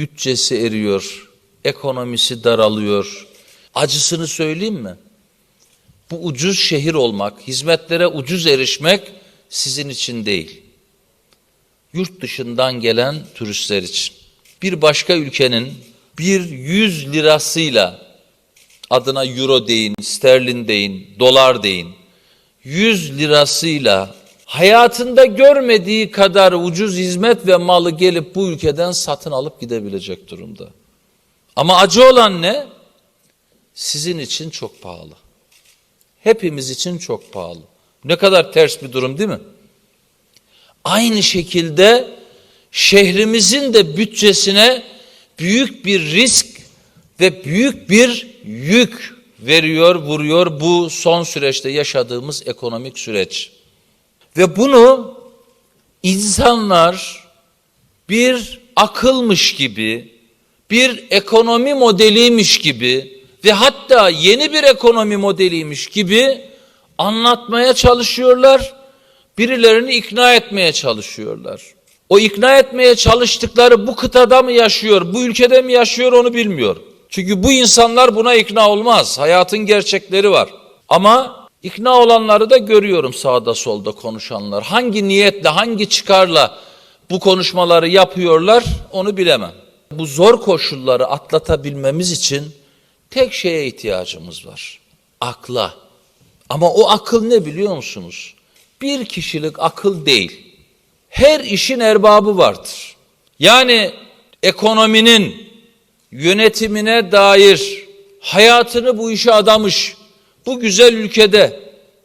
bütçesi eriyor, ekonomisi daralıyor. Acısını söyleyeyim mi? Bu ucuz şehir olmak, hizmetlere ucuz erişmek sizin için değil. Yurt dışından gelen turistler için. Bir başka ülkenin bir yüz lirasıyla adına euro deyin, sterlin deyin, dolar deyin. 100 lirasıyla hayatında görmediği kadar ucuz hizmet ve malı gelip bu ülkeden satın alıp gidebilecek durumda. Ama acı olan ne? Sizin için çok pahalı. Hepimiz için çok pahalı. Ne kadar ters bir durum değil mi? Aynı şekilde şehrimizin de bütçesine büyük bir risk ve büyük bir yük veriyor, vuruyor bu son süreçte yaşadığımız ekonomik süreç. Ve bunu insanlar bir akılmış gibi, bir ekonomi modeliymiş gibi ve hatta yeni bir ekonomi modeliymiş gibi anlatmaya çalışıyorlar. Birilerini ikna etmeye çalışıyorlar. O ikna etmeye çalıştıkları bu kıtada mı yaşıyor, bu ülkede mi yaşıyor onu bilmiyor. Çünkü bu insanlar buna ikna olmaz. Hayatın gerçekleri var. Ama ikna olanları da görüyorum sağda solda konuşanlar. Hangi niyetle, hangi çıkarla bu konuşmaları yapıyorlar onu bilemem. Bu zor koşulları atlatabilmemiz için tek şeye ihtiyacımız var. Akla. Ama o akıl ne biliyor musunuz? Bir kişilik akıl değil. Her işin erbabı vardır. Yani ekonominin yönetimine dair hayatını bu işe adamış bu güzel ülkede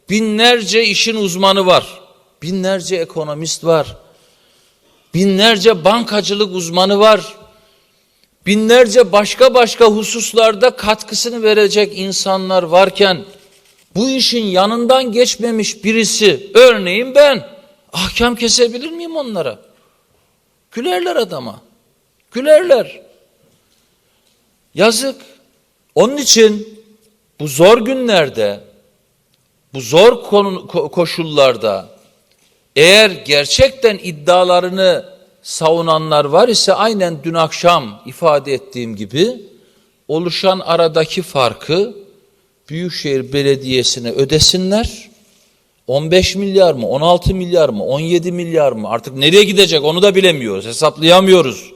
binlerce işin uzmanı var. Binlerce ekonomist var. Binlerce bankacılık uzmanı var. Binlerce başka başka hususlarda katkısını verecek insanlar varken bu işin yanından geçmemiş birisi örneğin ben ahkam kesebilir miyim onlara? Gülerler adama. Gülerler. Yazık. Onun için bu zor günlerde, bu zor koşullarda eğer gerçekten iddialarını savunanlar var ise aynen dün akşam ifade ettiğim gibi oluşan aradaki farkı Büyükşehir Belediyesi'ne ödesinler. 15 milyar mı, 16 milyar mı, 17 milyar mı artık nereye gidecek onu da bilemiyoruz, hesaplayamıyoruz.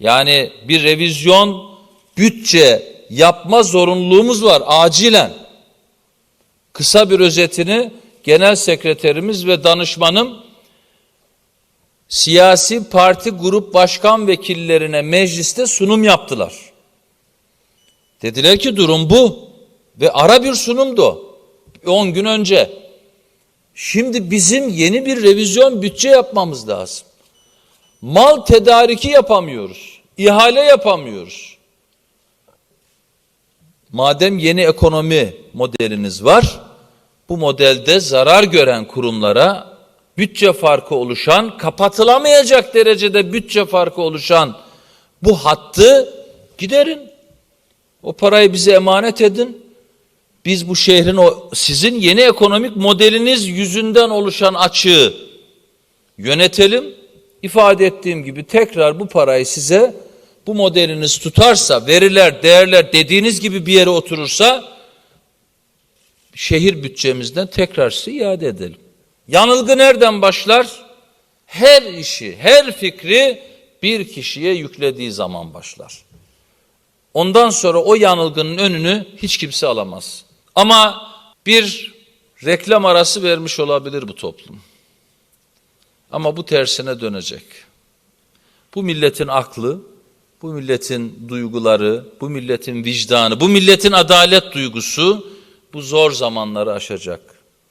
Yani bir revizyon bütçe yapma zorunluluğumuz var acilen. Kısa bir özetini genel sekreterimiz ve danışmanım siyasi parti grup başkan vekillerine mecliste sunum yaptılar. Dediler ki durum bu ve ara bir sunumdu o. 10 gün önce. Şimdi bizim yeni bir revizyon bütçe yapmamız lazım. Mal tedariki yapamıyoruz. ihale yapamıyoruz. Madem yeni ekonomi modeliniz var, bu modelde zarar gören kurumlara bütçe farkı oluşan, kapatılamayacak derecede bütçe farkı oluşan bu hattı giderin. O parayı bize emanet edin. Biz bu şehrin o sizin yeni ekonomik modeliniz yüzünden oluşan açığı yönetelim. İfade ettiğim gibi tekrar bu parayı size bu modeliniz tutarsa, veriler, değerler dediğiniz gibi bir yere oturursa şehir bütçemizden tekrar size iade edelim. Yanılgı nereden başlar? Her işi, her fikri bir kişiye yüklediği zaman başlar. Ondan sonra o yanılgının önünü hiç kimse alamaz. Ama bir reklam arası vermiş olabilir bu toplum. Ama bu tersine dönecek. Bu milletin aklı, bu milletin duyguları, bu milletin vicdanı, bu milletin adalet duygusu bu zor zamanları aşacak.